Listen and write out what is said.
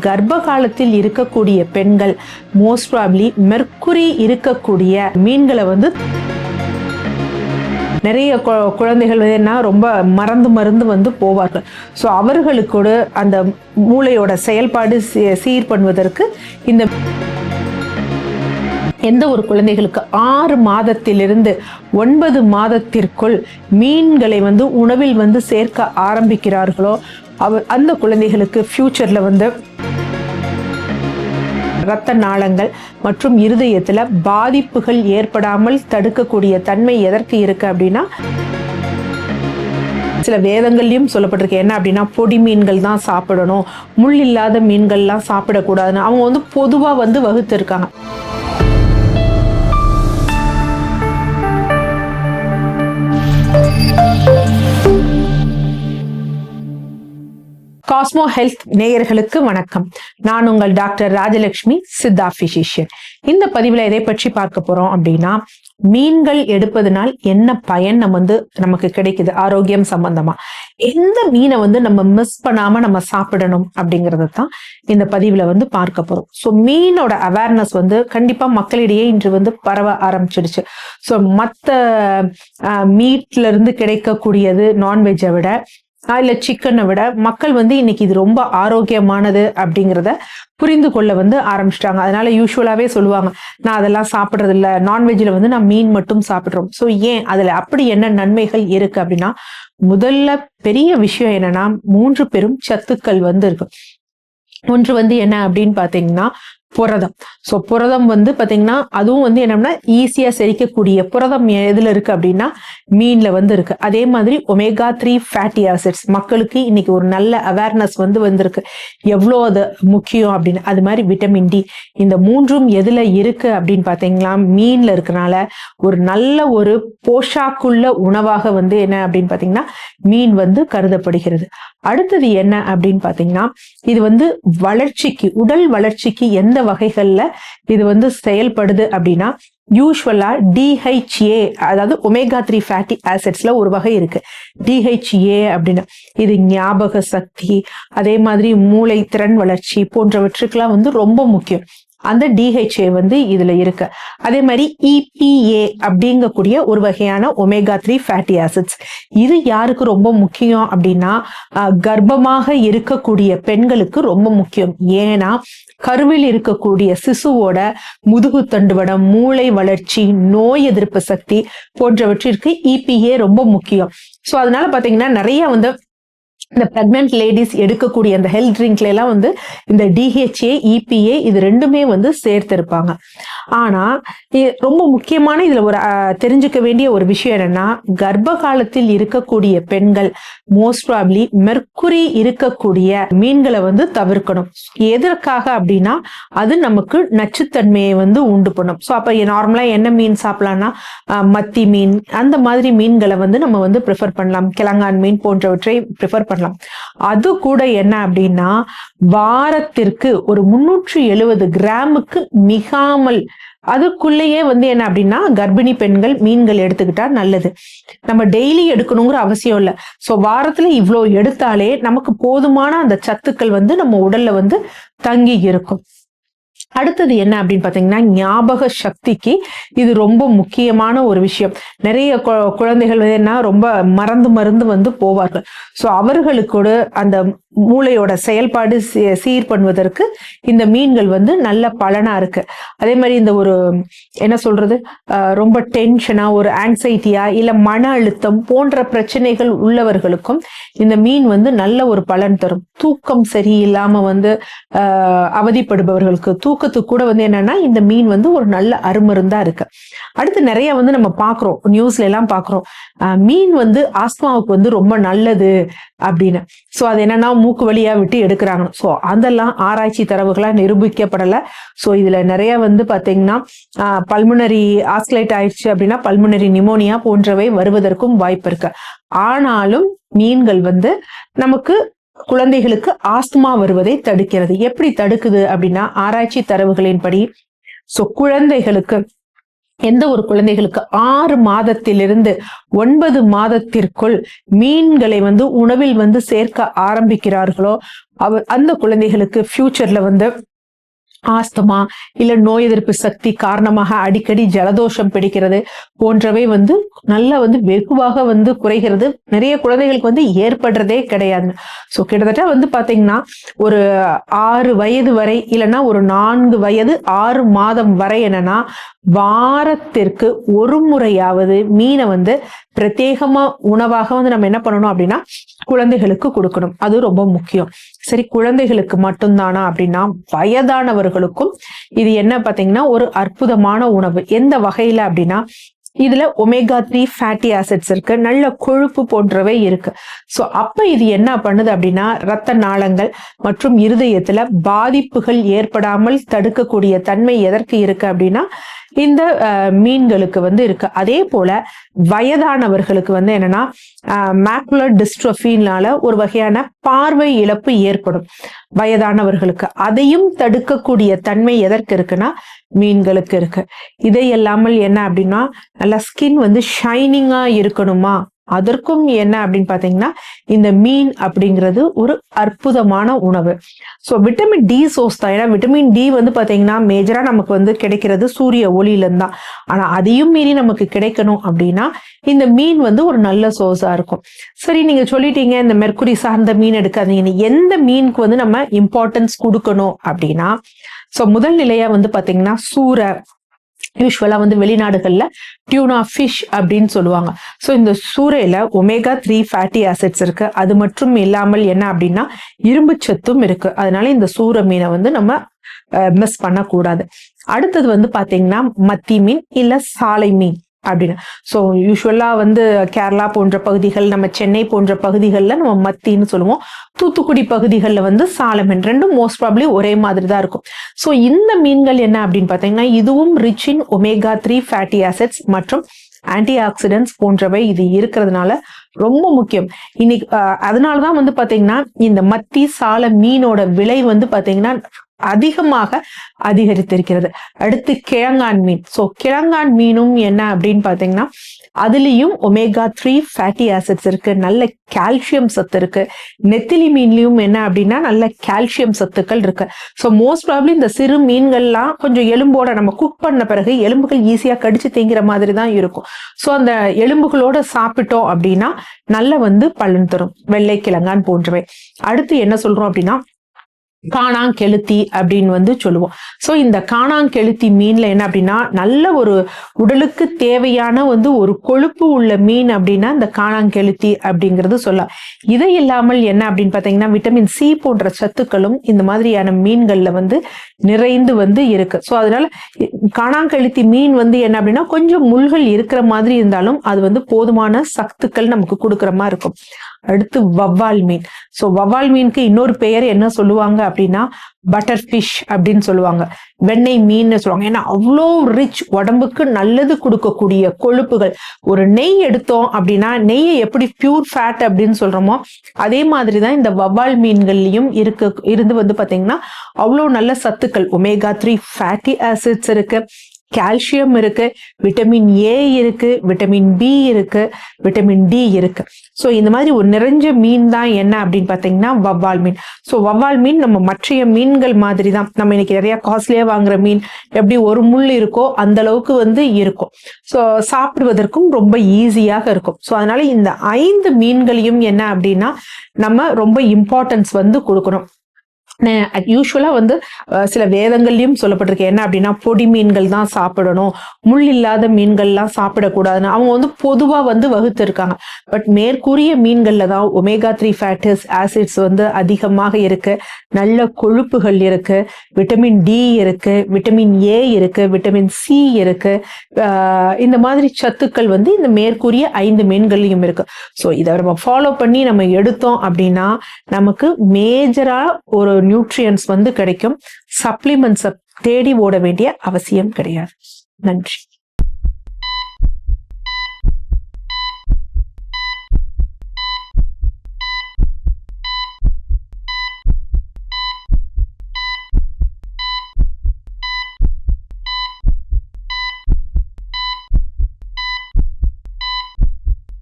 கர்ப்ப காலத்தில் இருக்கக்கூடிய பெண்கள் மோஸ்ட் ப்ராப்ளி மெர்க்குரி இருக்கக்கூடிய மீன்களை வந்து நிறைய கு- குழந்தைகள் வந்து என்ன ரொம்ப மறந்து மறந்து வந்து போவார்கள். ஸோ அவர்களுக்கு கூட அந்த மூளையோட செயல்பாடு சீ- சீர் பண்ணுவதற்கு இந்த எந்த ஒரு குழந்தைகளுக்கு ஆறு மாதத்திலிருந்து ஒன்பது மாதத்திற்குள் மீன்களை வந்து உணவில் வந்து சேர்க்க ஆரம்பிக்கிறார்களோ அவ அந்த குழந்தைகளுக்கு ஃப்யூச்சர்ல வந்து இரத்த நாளங்கள் மற்றும் இருதயத்தில் பாதிப்புகள் ஏற்படாமல் தடுக்கக்கூடிய தன்மை எதற்கு இருக்கு அப்படின்னா சில வேதங்கள்லையும் சொல்லப்பட்டிருக்கு. என்ன அப்படின்னா பொடி மீன்கள் தான் சாப்பிடணும். முள் இல்லாத மீன்கள்லாம் சாப்பிடக்கூடாதுன்னு. அவங்க வந்து பொதுவாக வந்து வகுத்து இருக்காங்க காஸ்மோ ஹெல்த் நேயர்களுக்கு வணக்கம். நான் உங்கள் டாக்டர் ராஜலட்சுமி சித்தா பிசிஷியன் இந்த பதிவுல எதை பற்றி பார்க்க போறோம் அப்படின்னா மீன்கள் எடுப்பதனால் என்ன பயன் நம்ம வந்து நமக்கு கிடைக்குது? ஆரோக்கியம் சம்பந்தமா. எந்த மீனை வந்து நம்ம மிஸ் பண்ணாம நம்ம சாப்பிடணும் அப்படிங்கறத தான் இந்த பதிவுல வந்து பார்க்க போறோம். ஸோ மீனோட அவேர்னஸ் வந்து கண்டிப்பா மக்களிடையே இன்று வந்து பரவ ஆரம்பிச்சிடுச்சு. ஸோ மற்ற மீட்ல இருந்து கிடைக்கக்கூடியது நான்வெஜ்ஜை விட இல்லை சிக்கனை விட மக்கள் வந்து இன்னைக்கு இது ரொம்ப ஆரோக்கியமானது அப்படிங்கிறத புரிந்து கொள்ள வந்து ஆரம்பிச்சிட்டாங்க. அதனால யூஸ்வலாகவே சொல்லுவாங்க நான் அதெல்லாம் சாப்பிட்றது இல்ல நான்வெஜ்ல வந்து நான் மீன் மட்டும் சாப்பிட்றோம். ஸோ ஏன் அதுல அப்படி என்ன நன்மைகள் இருக்கு அப்படின்னா முதல்ல பெரிய விஷயம் என்னன்னா மூன்று பெரும் சத்துக்கள் வந்து இருக்கு. ஒன்று வந்து என்ன அப்படின்னு பாத்தீங்கன்னா புரதம். ஸோ புரதம் வந்து பாத்தீங்கன்னா அதுவும் வந்து என்னன்னா ஈஸியா செரிக்கக்கூடிய புரதம் எதுல இருக்கு அப்படின்னா மீன்ல வந்து இருக்கு. அதே மாதிரி ஒமேகா த்ரீ ஃபேட்டி ஆசிட்ஸ் மக்களுக்கு இன்னைக்கு ஒரு நல்ல அவேர்னஸ் வந்து வந்திருக்கு. எவ்வளோ அது முக்கியம் அப்படின்னு. அது மாதிரி விட்டமின் டி இந்த மூன்றும் எதுல இருக்கு அப்படின்னு பாத்தீங்கன்னா மீன்ல இருக்கனால ஒரு நல்ல ஒரு போஷாக்குள்ள உணவாக வந்து என்ன அப்படின்னு பாத்தீங்கன்னா மீன் வந்து கருதப்படுகிறது. அடுத்தது என்ன அப்படின்னு பாத்தீங்கன்னா இது வந்து வளர்ச்சிக்கு உடல் வளர்ச்சிக்கு எந்த வகைகள்ல இது வந்து செயல்படுது அப்படின்னா யூஸ்வலா டிஹெச்ஏ அதாவது ஒமேகா த்ரீ ஃபேட்டி ஆசிட்ஸ்ல ஒரு வகை இருக்கு. டிஹெச்ஏ அப்படின்னு இது ஞாபக சக்தி அதே மாதிரி மூளை திறன் வளர்ச்சி போன்றவற்றுக்கெல்லாம் வந்து ரொம்ப முக்கியம். அந்த டிஹெச்ஏ வந்து இதுல இருக்கு. அதே மாதிரி இபிஏ அப்படிங்கக்கூடிய ஒரு வகையான ஒமேகா த்ரீ ஃபேட்டி ஆசிட்ஸ் இது யாருக்கு ரொம்ப முக்கியம் அப்படின்னா கர்ப்பமாக இருக்கக்கூடிய பெண்களுக்கு ரொம்ப முக்கியம். ஏன்னா கருவில் இருக்கக்கூடிய சிசுவோட முதுகு தண்டுவடம் மூளை வளர்ச்சி நோய் எதிர்ப்பு சக்தி போன்றவற்றிற்கு இபிஏ ரொம்ப முக்கியம். ஸோ அதனால பாத்தீங்கன்னா நிறைய வந்து இந்த பிரெக்னென்ட் லேடிஸ் எடுக்கக்கூடிய அந்த ஹெல்த் ட்ரிங்க்ல எல்லாம் வந்து இந்த டிஹெச்ஏ இபிஏ இது ரெண்டுமே வந்து சேர்த்திருப்பாங்க. ஆனா ரொம்ப முக்கியமான இதுல ஒரு தெரிஞ்சுக்க வேண்டிய ஒரு விஷயம் என்னன்னா கர்ப்ப காலத்தில் இருக்கக்கூடிய பெண்கள் மோஸ்ட் ப்ராப்ளி மெர்க்குரி இருக்கக்கூடிய மீன்களை வந்து தவிர்க்கணும். எதற்காக அப்படின்னா அது நமக்கு நச்சுத்தன்மையை வந்து உண்டு பண்ணும். ஸோ அப்ப நார்மலா என்ன மீன் சாப்பிடலாம்னா அஹ், மத்தி மீன் அந்த மாதிரி மீன்களை வந்து நம்ம வந்து ப்ரிஃபர் பண்ணலாம். கிழங்கான் மீன் போன்றவற்றை ப்ரிஃபர் பண்ணலாம். அது கூட என்ன அப்படின்னா வாரத்திற்கு ஒரு முன்னூற்றி எழுபது கிராமுக்கு மிகாமல் அதுக்குள்ளேயே வந்து என்ன அப்படின்னா கர்ப்பிணி பெண்கள் மீன்கள் எடுத்துக்கிட்டா நல்லது. நம்ம டெய்லி எடுக்கணுங்கிற அவசியம் இல்லை. ஸோ வாரத்துல இவ்வளோ எடுத்தாலே நமக்கு போதுமான அந்த சத்துக்கள் வந்து நம்ம உடல்ல வந்து தங்கி இருக்கும். அடுத்தது என்ன அப்படின்னு பாத்தீங்கன்னா ஞாபக சக்திக்கு இது ரொம்ப முக்கியமான ஒரு விஷயம். நிறைய கு- குழந்தைகள் வந்து என்ன ரொம்ப மறந்து மறந்து வந்து போவார்கள். ஸோ அவர்களுக்கு கூட அந்த மூளையோட செயல்பாடு சீ- சீர் பண்ணுவதற்கு இந்த மீன்கள் வந்து நல்ல பலனா இருக்கு. அதே மாதிரி இந்த ஒரு என்ன சொல்றது ரொம்ப டென்ஷனா ஒரு ஆங்ஸைட்டியா இல்ல மன அழுத்தம் போன்ற பிரச்சனைகள் உள்ளவர்களுக்கும் இந்த மீன் வந்து நல்ல ஒரு பலன் தரும். தூக்கம் சரியில்லாம வந்து ஆஹ் அவதிப்படுபவர்களுக்கு நோக்கத்துக்கு கூட வந்து என்னன்னா இந்த மீன் வந்து ஒரு நல்ல அருமருந்தா இருக்கு. அடுத்து நிறைய வந்து நம்ம பாக்குறோம் நியூஸ்ல எல்லாம் பாக்குறோம். மீன் வந்து ஆஸ்மாவுக்கு வந்து ரொம்ப நல்லது அப்படின்னு. சோ அது என்னன்னா மூக்கு வழியா விட்டு எடுக்கிறாங்க. சோ அதெல்லாம் ஆராய்ச்சி தரவுகளா நிரூபிக்கப்படல. சோ இதுல நிறைய வந்து பாத்தீங்கன்னா பல்முனரி ஆஸ்லைட் ஆயிடுச்சு அப்படின்னா பல்முனரி நிமோனியா போன்றவை வருவதற்கும் வாய்ப்பு இருக்கு. ஆனாலும் மீன்கள் வந்து நமக்கு குழந்தைகளுக்கு ஆஸ்துமா வருவதை தடுக்கிறது. எப்படி தடுக்குது அப்படின்னா ஆராய்ச்சி தரவுகளின்படி சோ குழந்தைகளுக்கு எந்த ஒரு குழந்தைகளுக்கு ஆறு மாதத்திலிருந்து ஒன்பது மாதத்திற்குள் மீன்களை வந்து உணவில் வந்து சேர்க்க ஆரம்பிக்கிறார்களோ அவர் அந்த குழந்தைகளுக்கு ஃபியூச்சர்ல வந்து ஆஸ்தமா இல்ல நோய் எதிர்ப்பு சக்தி காரணமாக அடிக்கடி ஜலதோஷம் பிடிக்கிறது போன்றவை வந்து நல்லா வந்து வெகுவாக வந்து குறைகிறது. நிறைய குழந்தைகளுக்கு வந்து ஏற்படுறதே கிடையாது. ஸோ கிட்டத்தட்ட வந்து பாத்தீங்கன்னா ஒரு ஆறு வயது வரை இல்லைன்னா ஒரு நான்கு வயது ஆறு மாதம் வரை என்னன்னா வாரத்திற்கு ஒரு முறையாவது மீனை வந்து பிரத்யேகமா உணவாக வந்து நம்ம என்ன பண்ணணும் அப்படின்னா குழந்தைகளுக்கு கொடுக்கணும். அது ரொம்ப முக்கியம். சரி குழந்தைகளுக்கு மட்டும்தானா அப்படின்னா வயதானவர்களுக்கும் இது என்ன பாத்தீங்கன்னா ஒரு அற்புதமான உணவு. எந்த வகையில அப்படின்னா இதுல ஒமேகா த்ரீ ஃபேட்டி ஆசிட்ஸ் இருக்கு நல்ல கொழுப்பு போன்றவை இருக்கு. ஸோ அப்ப இது என்ன பண்ணுது அப்படின்னா ரத்த நாளங்கள் மற்றும் இருதயத்துல பாதிப்புகள் ஏற்படாமல் தடுக்கக்கூடிய தன்மை எதற்கு இருக்கு அப்படின்னா இந்த மீன்களுக்கு வந்து இருக்கு. அதே போல வயதானவர்களுக்கு வந்து என்னன்னா மேக்குலர் டிஸ்ட்ரஃபினால ஒரு வகையான பார்வை இழப்பு ஏற்படும் வயதானவர்களுக்கு. அதையும் தடுக்கக்கூடிய தன்மை எதற்கு இருக்குன்னா மீன்களுக்கு இருக்கு. இதை இல்லாமல் என்ன அப்படின்னா நல்லா ஸ்கின் வந்து ஷைனிங்கா இருக்கணுமா? அதற்கும் என்ன அப்படின்னு பாத்தீங்கன்னா இந்த மீன் அப்படிங்கிறது ஒரு அற்புதமான உணவு. ஸோ விட்டமின் டி சோர்ஸ் தான். ஏன்னா விட்டமின் டி வந்து பாத்தீங்கன்னா மேஜரா நமக்கு வந்து கிடைக்கிறது சூரிய ஒளியில ஆனா அதையும் மீறி நமக்கு கிடைக்கணும் அப்படின்னா இந்த மீன் வந்து ஒரு நல்ல சோர்ஸா இருக்கும். சரி நீங்க சொல்லிட்டீங்க இந்த மெர்குரி சார்ந்த மீன் எடுக்காதீங்க எந்த மீனுக்கு வந்து நம்ம இம்பார்ட்டன்ஸ் கொடுக்கணும் அப்படின்னா ஸோ முதல் நிலையா வந்து பாத்தீங்கன்னா சூரை யூஸ்வலாக வந்து வெளிநாடுகள்ல டியூனா ஃபிஷ் அப்படின்னு சொல்லுவாங்க. ஸோ இந்த சூறையில ஒமேகா த்ரீ ஃபேட்டி ஆசிட்ஸ் இருக்கு. அது மட்டும் இல்லாமல் என்ன அப்படின்னா இரும்பு சத்தும் இருக்கு. அதனால இந்த சூர மீனை வந்து நம்ம மிஸ் பண்ணக்கூடாது. அடுத்தது வந்து பாத்தீங்கன்னா மத்தி மீன் இல்ல சாலை மீன். அப்படின்னு. ஸோ யூஸ்வலாக வந்து கேரளா போன்ற பகுதிகள் நம்ம சென்னை போன்ற பகுதிகளில் நம்ம மத்தின்னு சொல்லுவோம். தூத்துக்குடி பகுதிகளில் வந்து சாலமன் ரெண்டும் மோஸ்ட் ப்ராப்ளி ஒரே மாதிரி தான் இருக்கும். ஸோ இந்த மீன்கள் என்ன அப்படின்னு பார்த்தீங்கன்னா இதுவும் rich in omega three fatty acids மற்றும் ஆன்டி ஆக்சிடென்ட்ஸ் போன்றவை இது இருக்கிறதுனால ரொம்ப முக்கியம். இன்னைக்கு அதனாலதான் வந்து பாத்தீங்கன்னா இந்த மத்தி சால மீனோட விலை வந்து பாத்தீங்கன்னா அதிகமாக அதிகரித்திருக்கிறது. அடுத்து கிழங்கான் மீன். ஸோ கிழங்கான் மீனும் என்ன அப்படின்னு பாத்தீங்கன்னா அதுலேயும் ஒமேகா த்ரீ ஃபேட்டி ஆசிட்ஸ் இருக்கு நல்ல கால்சியம் சத்து இருக்கு. நெத்திலி மீன்லையும் என்ன அப்படின்னா நல்ல கால்சியம் சத்துக்கள் இருக்கு. ஸோ மோஸ்ட் ப்ராப்ளி இந்த சிறு மீன்கள்லாம் கொஞ்சம் எலும்போட நம்ம குக் பண்ண பிறகு எலும்புகள் ஈஸியா கடிச்சு தேங்கிற மாதிரி தான் இருக்கும். ஸோ அந்த எலும்புகளோட சாப்பிட்டோம் அப்படின்னா நல்ல வந்து பலன் தரும். வெள்ளை கிழங்கான் போன்றவை. அடுத்து என்ன சொல்றோம் அப்படின்னா காணாங்கெழுத்தி அப்படின்னு வந்து சொல்லுவோம். ஸோ இந்த காணாங்கெழுத்தி மீன்ல என்ன அப்படின்னா நல்ல ஒரு உடலுக்கு தேவையான வந்து ஒரு கொழுப்பு உள்ள மீன் அப்படின்னா இந்த காணாங்கெழுத்தி அப்படிங்கிறது சொல்லலாம். இதை இல்லாமல் என்ன அப்படின்னு பார்த்தீங்கன்னா விட்டமின் சி போன்ற சத்துக்களும் இந்த மாதிரியான மீன்கள்ல வந்து நிறைந்து வந்து இருக்கு. ஸோ அதனால காணாங்கெழுத்தி மீன் வந்து என்ன அப்படின்னா கொஞ்சம் முள்கள் இருக்கிற மாதிரி இருந்தாலும் அது வந்து போதுமான சத்துக்கள் நமக்கு கொடுக்குற மாதிரி இருக்கும். அடுத்து வவ்வால் மீன். ஸோ வவ்வால் மீனுக்கு இன்னொரு பெயர் என்ன சொல்லுவாங்க அப்படின்னா பட்டர் ஃபிஷ் அப்படின்னு சொல்லுவாங்க. வெண்ணெய் மீன் சொல்லுவாங்க. ஏன்னா அவ்வளோ ரிச் உடம்புக்கு நல்லது கொடுக்கக்கூடிய கொழுப்புகள். ஒரு நெய் எடுத்தோம் அப்படின்னா நெய்யை எப்படி பியூர் ஃபேட் அப்படின்னு சொல்கிறோமோ அதே மாதிரி தான் இந்த வவ்வால் மீன்கள்லையும் இருக்க இருந்து வந்து பார்த்தீங்கன்னா அவ்வளோ நல்ல சத்துக்கள். ஒமேகா த்ரீ ஃபேட்டி ஆசிட்ஸ் இருக்குது கால்சியம் இருக்கு விட்டமின் ஏ இருக்கு விட்டமின் பி இருக்கு விட்டமின் டி இருக்கு. ஸோ இந்த மாதிரி ஒரு நிறைஞ்ச மீன் தான் என்ன அப்படின்னு பார்த்தீங்கன்னா வவ்வால் மீன். ஸோ வவ்வால் மீன் நம்ம மற்றைய மீன்கள் மாதிரி தான் நம்ம இன்னைக்கு நிறைய காஸ்ட்லியா வாங்குற மீன் எப்படி ஒரு முள் இருக்கோ அந்த அளவுக்கு வந்து இருக்கும். ஸோ சாப்பிடுவதற்கும் ரொம்ப ஈஸியாக இருக்கும். ஸோ அதனால இந்த ஐந்து மீன்களையும் என்ன அப்படின்னா நம்ம ரொம்ப இம்பார்ட்டன்ஸ் வந்து கொடுக்கணும். யூஸ்வலாக வந்து சில வேதங்கள்லயும் சொல்லப்பட்டிருக்கு. என்ன அப்படின்னா பொடி மீன்கள் தான் சாப்பிடணும். முள் இல்லாத மீன்கள்லாம் சாப்பிடக்கூடாதுன்னு. அவங்க வந்து பொதுவா வந்து வகுத்துருக்காங்க. பட் மேற்கூறிய மீன்கள்ல தான் ஒமேகா த்ரீ ஃபேட்டஸ் ஆசிட்ஸ் வந்து அதிகமாக இருக்கு. நல்ல கொழுப்புகள் இருக்கு. விட்டமின் டி இருக்கு. விட்டமின் ஏ இருக்கு. விட்டமின் சி இருக்கு. இந்த மாதிரி சத்துக்கள் வந்து இந்த மேற்கூறிய ஐந்து மீன்கள்லையும் இருக்கு. ஸோ இதை நம்ம ஃபாலோ பண்ணி நம்ம எடுத்தோம் அப்படின்னா நமக்கு மேஜரா ஒரு நியூட்ரியன்ஸ் வந்து கிடைக்கும். சப்ளிமெண்ட்ஸை தேடி ஓட வேண்டிய அவசியம் கிடையாது. நன்றி.